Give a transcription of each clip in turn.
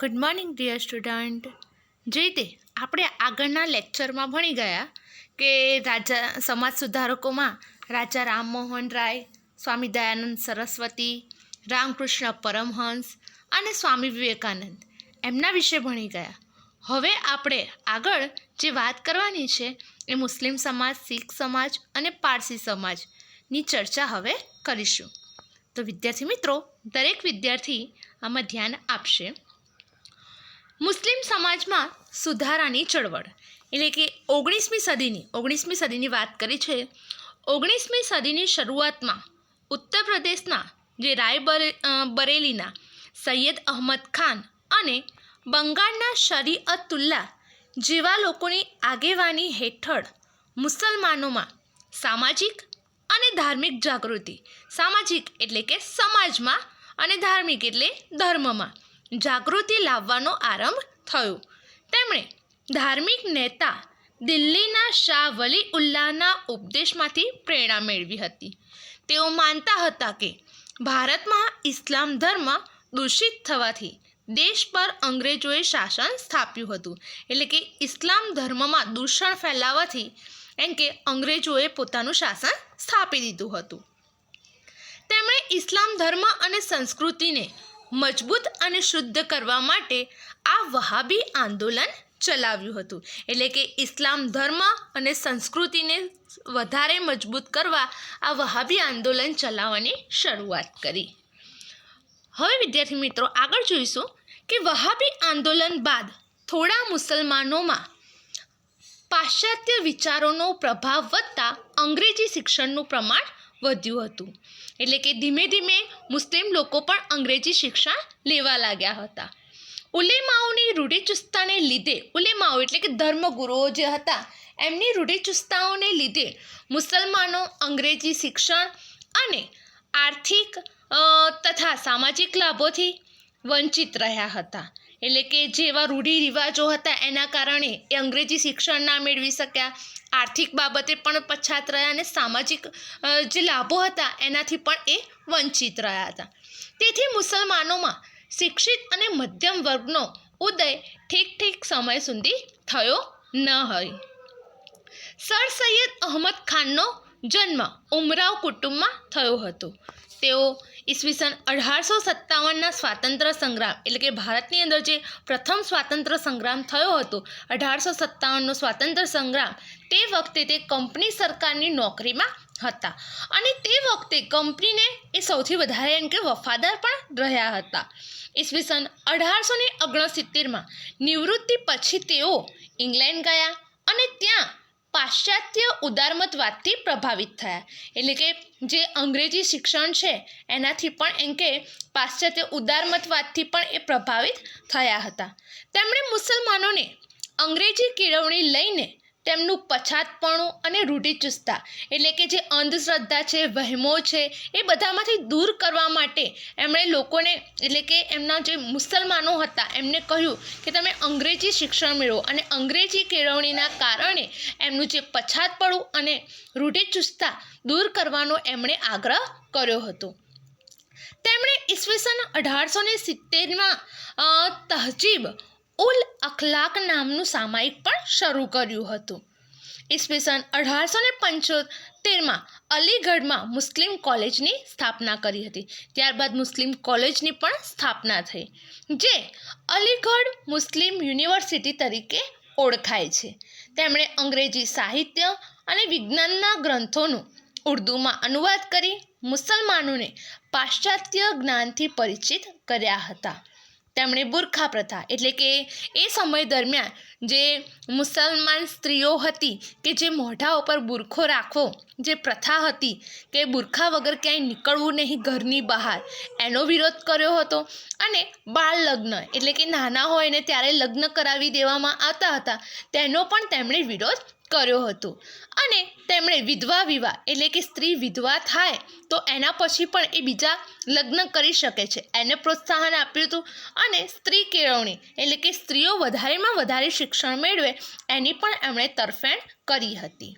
Good morning dear student જે રીતે આપણે આગળના લેક્ચરમાં ભણી ગયા કે રાજા, સમાજ સુધારકોમાં રાજા રામમોહન રાય, સ્વામી દયાનંદ સરસ્વતી, રામકૃષ્ણ પરમહંસ અને સ્વામી વિવેકાનંદ એમના વિશે ભણી ગયા. હવે આપણે આગળ જે વાત કરવાની છે એ મુસ્લિમ સમાજ, શીખ સમાજ અને પારસી સમાજની ચર્ચા હવે કરીશું. તો વિદ્યાર્થી મિત્રો, દરેક વિદ્યાર્થી આમાં ધ્યાન આપશે. મુસ્લિમ સમાજમાં સુધારાની ચળવળ. એટલે કે ઓગણીસમી સદીની ઓગણીસમી સદીની વાત કરી છે. ઓગણીસમી સદીની શરૂઆતમાં ઉત્તર પ્રદેશના જે રાય બરેલીના સૈયદ અહમદ ખાન અને બંગાળના શરીઅતુલ્લા જેવા લોકોની આગેવાની હેઠળ મુસલમાનોમાં સામાજિક અને ધાર્મિક જાગૃતિ, સામાજિક એટલે કે સમાજમાં અને ધાર્મિક એટલે ધર્મમાં જાગૃતિ લાવવાનો આરંભ થયો. તેમણે ધાર્મિક નેતા દિલ્હીના શાહ વલી ઉલ્લાહના ઉપદેશમાંથી પ્રેરણા મેળવી હતી. તેઓ માનતા હતા કે ભારતમાં ઇસ્લામ ધર્મ દૂષિત થવાથી દેશ પર અંગ્રેજોએ શાસન સ્થાપ્યું હતું. એટલે કે ઇસ્લામ ધર્મમાં દૂષણ ફેલાવવાથી એમ કે અંગ્રેજોએ પોતાનું શાસન સ્થાપી દીધું હતું. તેમણે ઇસ્લામ ધર્મ અને સંસ્કૃતિને મજબૂત અને શુદ્ધ કરવા માટે આ વહાબી આંદોલન ચલાવ્યું હતું. એટલે કે ઇસ્લામ ધર્મ અને સંસ્કૃતિને વધારે મજબૂત કરવા આ વહાબી આંદોલન ચલાવવાની શરૂઆત કરી. હવે વિદ્યાર્થી મિત્રો, આગળ જોઈશું કે વહાબી આંદોલન બાદ થોડા મુસલમાનોમાં પાશ્ચાત્ય વિચારોનો પ્રભાવ વધતા અંગ્રેજી શિક્ષણનું પ્રમાણ વધ્યું હતું. એટલે કે ધીમે ધીમે મુસ્લિમ લોકો પણ અંગ્રેજી શિક્ષણ લેવા લાગ્યા હતા. ઉલેમાઓની રૂઢિચુસ્તતાને લીધે, ઉલેમાઓ એટલે કે ધર્મગુરુઓ જે હતા, એમની રૂઢિચુસ્તતાઓને લીધે મુસલમાનો અંગ્રેજી શિક્ષણ અને આર્થિક તથા સામાજિક લાભોથી વંચિત રહ્યા હતા. એટલે કે જેવા રૂઢિરિવાજો હતા એના કારણે એ અંગ્રેજી શિક્ષણ ના મેળવી શક્યા. આર્થિક બાબતે પણ પછાત રહ્યા અને સામાજિક જે લાભો હતા એનાથી પણ એ વંચિત રહ્યા હતા. તેથી મુસલમાનોમાં શિક્ષિત અને મધ્યમ વર્ગનો ઉદય ઠીક ઠીક સમય સુધી થયો ન હોય. સર સૈયદ અહમદ ખાનનો જન્મ ઉમરાવ કુટુંબમાં થયો હતો. તેઓ ઈસવીસન અઢારસો સત્તાવનના સ્વાતંત્ર્ય સંગ્રામ, એટલે કે ભારતની અંદર જે પ્રથમ સ્વાતંત્ર્ય સંગ્રામ થયો હતો, અઢારસો સત્તાવનનો સ્વાતંત્ર્ય સંગ્રામ, તે વખતે તે કંપની સરકારની નોકરીમાં હતા. અને તે વખતે કંપનીને એ સૌથી વધારે એમ કે વફાદાર પણ રહ્યા હતા. ઈસવીસન અઢારસો ને ઓગણસિત્તેરમાં નિવૃત્તિ પછી તેઓ ઇંગ્લેન્ડ ગયા અને ત્યાં પાશ્ચાત્ય ઉદારમતવાદથી પ્રભાવિત થયા. એટલે કે જે અંગ્રેજી શિક્ષણ છે, એનાથી પણ એમ કે પાશ્ચાત્ય ઉદારમતવાદથી પણ એ પ્રભાવિત થયા હતા. તેમણે મુસલમાનોને અંગ્રેજી કેળવણી લઈને તેમનું પછાતપણું અને રૂઢિચુસ્તતા એટલે કે જે અંધશ્રદ્ધા છે, વહેમો છે, એ બધામાંથી દૂર કરવા માટે એમણે લોકોને એટલે કે એમના જે મુસલમાનો હતા, એમને કહ્યું કે તમે અંગ્રેજી શિક્ષણ મેળવો અને અંગ્રેજી કેળવણીના કારણે એમનું જે પછાતપણું અને રૂઢિચુસ્તતા દૂર કરવાનો એમણે આગ્રહ કર્યો હતો. તેમણે ઈસવીસન અઢારસો ને સિત્તેરમાં તહજીબ ઉલ અખલાક નામનું સામાયિક પણ શરૂ કર્યું હતું. ઈસવીસન અઢારસો ને પંચોતેરમાં અલીગઢમાં મુસ્લિમ કોલેજની સ્થાપના કરી હતી. ત્યારબાદ મુસ્લિમ કોલેજની પણ સ્થાપના થઈ, જે અલીગઢ મુસ્લિમ યુનિવર્સિટી તરીકે ઓળખાય છે. તેમણે અંગ્રેજી સાહિત્ય અને વિજ્ઞાનના ગ્રંથોનું ઉર્દૂમાં અનુવાદ કરી મુસલમાનોને પાશ્ચાત્ય જ્ઞાનથી પરિચિત કર્યા હતા. તેમણે બુરખા પ્રથા, એટલે કે એ સમય દરમિયાન જે મુસલમાન સ્ત્રીઓ હતી કે જે મોઢા ઉપર બુરખો રાખવો, જે પ્રથા હતી કે બુરખા વગર ક્યાંય નીકળવું નહીં ઘરની બહાર, એનો વિરોધ કર્યો હતો. અને બાળ લગ્ન, એટલે કે નાના હોય ને ત્યારે લગ્ન કરાવી દેવામાં આવતા હતા, તેનો પણ તેમણે વિરોધ કર્યો હતો. અને તેમણે વિધવા વિવાહ એટલે કે સ્ત્રી વિધવા થાય તો એના પછી પણ એ બીજા લગ્ન કરી શકે છે. એને પ્રોત્સાહન આપ્યું હતું અને સ્ત્રી કેળવણી એટલે કે સ્ત્રીઓ વધારેમાં વધારે શિક્ષણ મેળવે એની પણ એમણે તરફેણ કરી હતી.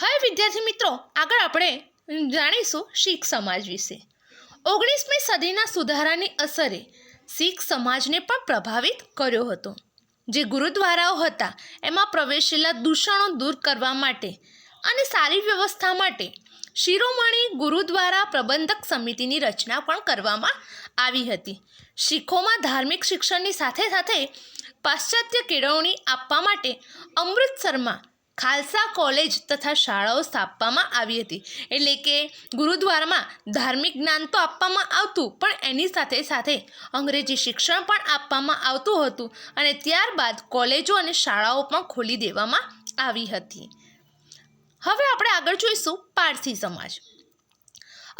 હવે વિદ્યાર્થી મિત્રો, આગળ આપણે જાણીશું શીખ સમાજ વિશે. ઓગણીસમી સદીના સુધારાની અસરે શીખ સમાજને પણ પ્રભાવિત કર્યો હતો. જે ગુરુદ્વારાઓ હતા, એમાં પ્રવેશેલા દૂષણો દૂર કરવા માટે અને સારી વ્યવસ્થા માટે શિરોમણી ગુરુદ્વારા પ્રબંધક સમિતિની રચના પણ કરવામાં આવી હતી. શીખોમાં ધાર્મિક શિક્ષણની સાથે સાથે પાશ્ચાત્ય કેળવણી આપવા માટે અમૃતસરમાં ખાલસા કોલેજ તથા શાળાઓ સ્થાપવામાં આવી હતી. એટલે કે ગુરુદ્વારામાં ધાર્મિક જ્ઞાન તો આપવામાં આવતું, પણ એની સાથે સાથે અંગ્રેજી શિક્ષણ પણ આપવામાં આવતું હતું અને ત્યારબાદ કોલેજો અને શાળાઓ પણ ખોલી દેવામાં આવી હતી. હવે આપણે આગળ જોઈશું પારસી સમાજ.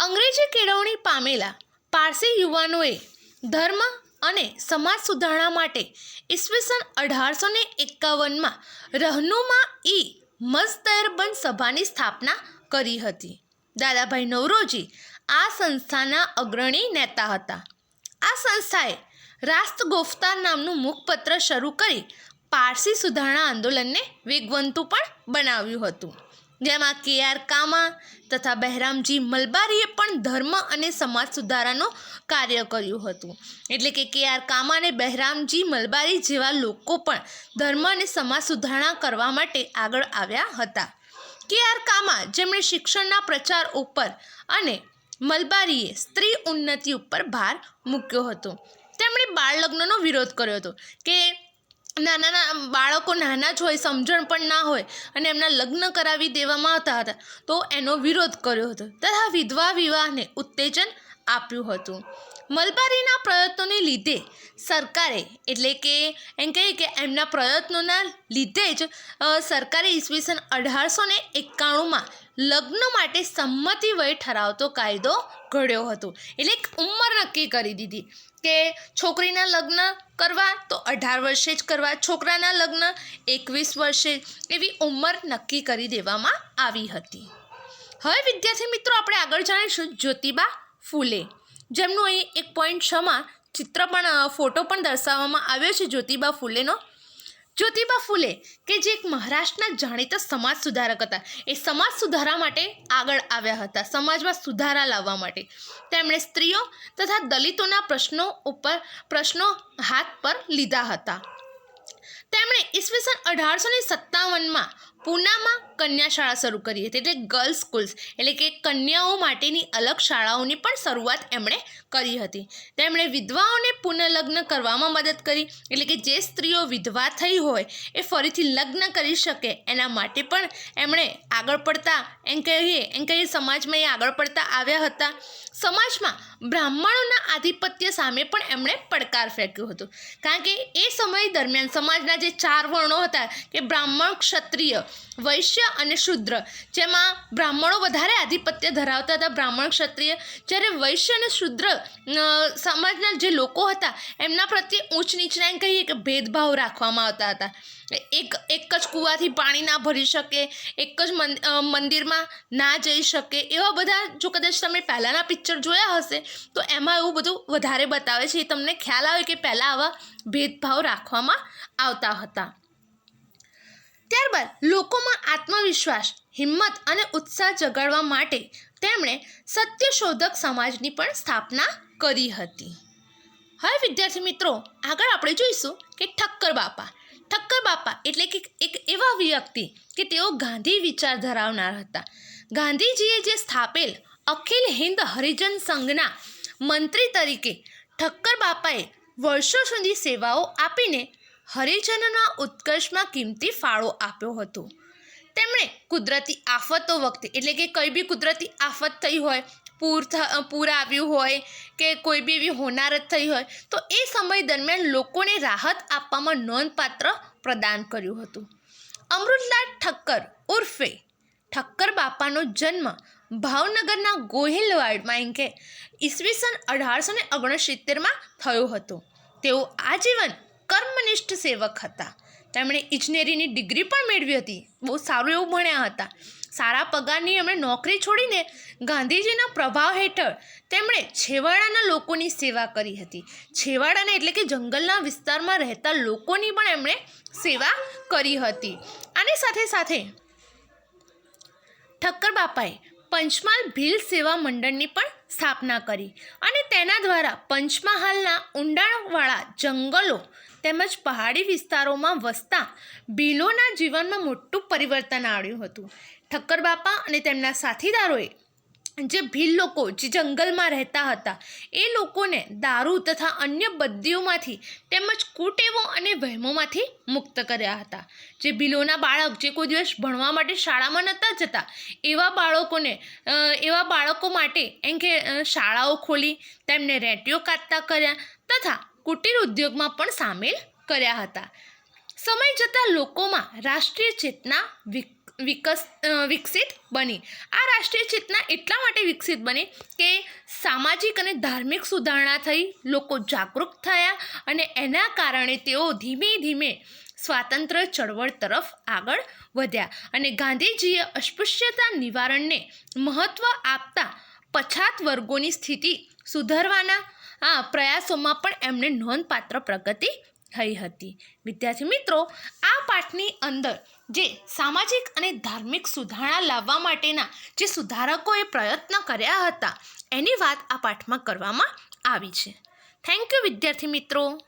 અંગ્રેજી કેળવણી પામેલા પારસી યુવાનોએ ધર્મ અને સમાજ સુધારણા માટે ઈસવીસન અઢારસો ને એકાવનમાં રહનુમા ઈ મસ્તરબંધ સભાની સ્થાપના કરી હતી. દાદાભાઈ નવરોજી આ સંસ્થાના અગ્રણી નેતા હતા. આ સંસ્થાએ રાસ્તગોફતાર નામનું મુખપત્ર શરૂ કરી પારસી સુધારણા આંદોલનને વેગવંતું પણ બનાવ્યું હતું. જેમાં કે આર કામા તથા બહેરામજી મલબારીએ પણ ધર્મ અને સમાજ સુધારાનું કાર્ય કર્યું હતું. એટલે કે કે આર કામા અને બહેરામજી મલબારી જેવા લોકો પણ ધર્મ અને સમાજ સુધારણા કરવા માટે આગળ આવ્યા હતા. કે આર કામા જેમણે શિક્ષણના પ્રચાર ઉપર અને મલબારીએ સ્ત્રી ઉન્નતિ ઉપર ભાર મૂક્યો હતો. તેમણે બાળ લગ્નનો વિરોધ કર્યો હતો કે નાના નાના બાળકો નાના જ હોય, સમજણ પણ ના હોય અને એમના લગ્ન કરાવી દેવામાં આવતા હતા. તો એનો વિરોધ કર્યો હતો. તથા વિધવા વિવાહને ઉત્તેજન આપ્યું હતું. મલબારીના પ્રયત્નોને લીધે સરકારે, એટલે કે એમ કહીએ કે એમના પ્રયત્નોના લીધે જ સરકારે ઈસવીસન અઢારસો ને એકાણુંમાં લગ્ન માટે સંમતિ વય ઠરાવતો કાયદો ઘડ્યો હતો. એટલે એક ઉંમર નક્કી કરી દીધી કે છોકરીના લગ્ન કરવા તો અઢાર વર્ષે જ કરવા, છોકરાના લગ્ન એકવીસ વર્ષે, એવી ઉંમર નક્કી કરી દેવામાં આવી હતી. હવે વિદ્યાર્થી મિત્રો, આપણે આગળ જાણીશું જ્યોતિબા ફૂલે. જેમનો અહીં એક પોઈન્ટ છમાં ચિત્ર પણ ફોટો પણ દર્શાવવામાં આવ્યો છે જ્યોતિબા ફૂલેનો. જ્યોતિબા ફૂલે કે જે એક મહારાષ્ટ્રના જાણીતા સમાજ સુધારક હતા. એ સમાજ સુધારા માટે આગળ આવ્યા હતા, સમાજમાં સુધારા લાવવા માટે. તેમણે સ્ત્રીઓ તથા દલિતોના પ્રશ્નો ઉપર, પ્રશ્નો હાથ પર લીધા હતા. તેમણે ઈસવીસન અઢારસો ને સત્તાવનમાં પૂનામાં કન્યા શાળા શરૂ કરી હતી. એટલે ગર્લ્સ સ્કૂલ્સ એટલે કે કન્યાઓ માટેની અલગ શાળાઓની પણ શરૂઆત એમણે કરી હતી. તેમણે વિધવાઓને પુનઃલગ્ન કરવામાં મદદ કરી. એટલે કે જે સ્ત્રીઓ વિધવા થઈ હોય, એ ફરીથી લગ્ન કરી શકે. એના માટે પણ એમણે આગળ પડતા, એમ કહીએ એમ કહીએ સમાજમાં એ આગળ પડતા આવ્યા હતા. સમાજમાં બ્રાહ્મણોના આધિપત્ય સામે પણ એમણે પડકાર ફેંક્યો હતો. કારણ કે એ સમય દરમિયાન સમાજના જે ચાર વર્ણો હતા, કે બ્રાહ્મણ ક્ષત્રિય વૈશ્ય અને શુદ્ર. જેમાં બ્રાહ્મણો વધારે આધિપત્ય ધરાવતા હતા બ્રાહ્મણ ક્ષત્રિય. જ્યારે વૈશ્ય અને શુદ્ર સમાજના જે લોકો હતા, એમના પ્રત્યે ઊંચ નીચના એમ કહીએ કે ભેદભાવ રાખવામાં આવતા હતા. એક એક જ કૂવાથી પાણી ના ભરી શકે, એક જ મંદિરમાં ના જઈ શકે, એવા બધા, જો કદાચ તમે પહેલાંના પિક્ચર જોયા હશે, તો એમાં એવું બધું વધારે બતાવે છે. એ તમને ખ્યાલ આવે કે પહેલાં આવા ભેદભાવ રાખવામાં આવતા હતા. ત્યારબાદ લોકોમાં આત્મવિશ્વાસ, હિંમત અને ઉત્સાહ જગાડવા માટે તેમણે સત્યશોધક સમાજની પણ સ્થાપના કરી હતી. હવે વિદ્યાર્થી મિત્રો, આગળ આપણે જોઈશું કે ઠક્કર બાપા ઠક્કર બાપા એટલે કે એક એવા વ્યક્તિ કે તેઓ ગાંધી વિચાર ધરાવનાર હતા. ગાંધીજીએ જે સ્થાપેલ અખિલ હિન્દ હરિજન સંઘના મંત્રી તરીકે ઠક્કર બાપાએ વર્ષો સુધી સેવાઓ આપીને હરિજનોના ઉત્કર્ષમાં કિંમતી ફાળો આપ્યો હતો. તેમણે કુદરતી આફતો વખતે, એટલે કે કંઈ બી કુદરતી આફત થઈ હોય, પૂર પૂર આવ્યું હોય કે કોઈ બી એવી હોનારત થઈ હોય, તો એ સમય દરમિયાન લોકોને રાહત આપવામાં નોંધપાત્ર પ્રદાન કર્યું હતું. અમૃતલાલ ઠક્કર ઉર્ફે ઠક્કર બાપાનો જન્મ ભાવનગરના ગોહિલવાડમાં એમ કે ઈસવીસન અઢારસો ને ઓગણસિત્તેરમાં થયો હતો. તેઓ આજીવન કર્મનિષ્ઠ સેવક હતા. તેમણે ઇજનેરીની ડિગ્રી પણ મેળવી હતી. બહુ સારું એવું ભણ્યા હતા. સારા પગારની એમણે નોકરી છોડીને ગાંધીજીના પ્રભાવ હેઠળ તેમણે છેવાડાના લોકોની સેવા કરી હતી. છેવાડાના એટલે કે જંગલના વિસ્તારમાં રહેતા લોકોની પણ એમણે સેવા કરી હતી. આની સાથે સાથે ઠક્કર બાપાએ પંચમહાલ ભીલ સેવા મંડળની પણ સ્થાપના કરી. અને તેના દ્વારા પંચમહાલના ઊંડાણવાળા જંગલો તેમજ પહાડી વિસ્તારોમાં વસતા ભીલોના જીવનમાં મોટું પરિવર્તન આવ્યું હતું. ઠક્કર બાપા અને તેમના સાથીદારોએ જે ભીલ લોકો જે જંગલમાં રહેતા હતા, એ લોકોને દારૂ તથા અન્ય બદીઓમાંથી તેમજ કુટેવો અને વહેમોમાંથી મુક્ત કર્યા હતા. જે ભીલોના બાળક જે કોઈ દિવસ ભણવા માટે શાળામાં નહોતા જતા, એવા બાળકોને એવા બાળકો માટે એમ કે શાળાઓ ખોલી, તેમને રેટીઓ કાઢતા કર્યા તથા કુટીર ઉદ્યોગમાં પણ સામેલ કર્યા હતા. સમય જતાં લોકોમાં રાષ્ટ્રીય ચેતના વિક, વિકસ વિકસિત બની. આ રાષ્ટ્રીય ચેતના એટલા માટે વિકસિત બની કે સામાજિક અને ધાર્મિક સુધારણા થઈ, લોકો જાગૃત થયા અને એના કારણે તેઓ ધીમે ધીમે સ્વાતંત્ર્ય ચળવળ તરફ આગળ વધ્યા અને ગાંધીજીએ અસ્પૃશ્યતા નિવારણને મહત્ત્વ આપતા પછાત વર્ગોની સ્થિતિ સુધારવાના આ પ્રયાસોમાં પણ એમણે નોંધપાત્ર પ્રગતિ થઈ હતી. વિદ્યાર્થી મિત્રો, આ પાઠની અંદર જે સામાજિક અને ધાર્મિક સુધારણા લાવવા માટેના જે સુધારકોએ પ્રયત્ન કર્યા હતા, એની વાત આ પાઠમાં કરવામાં આવી છે. થેન્ક યુ વિદ્યાર્થી મિત્રો.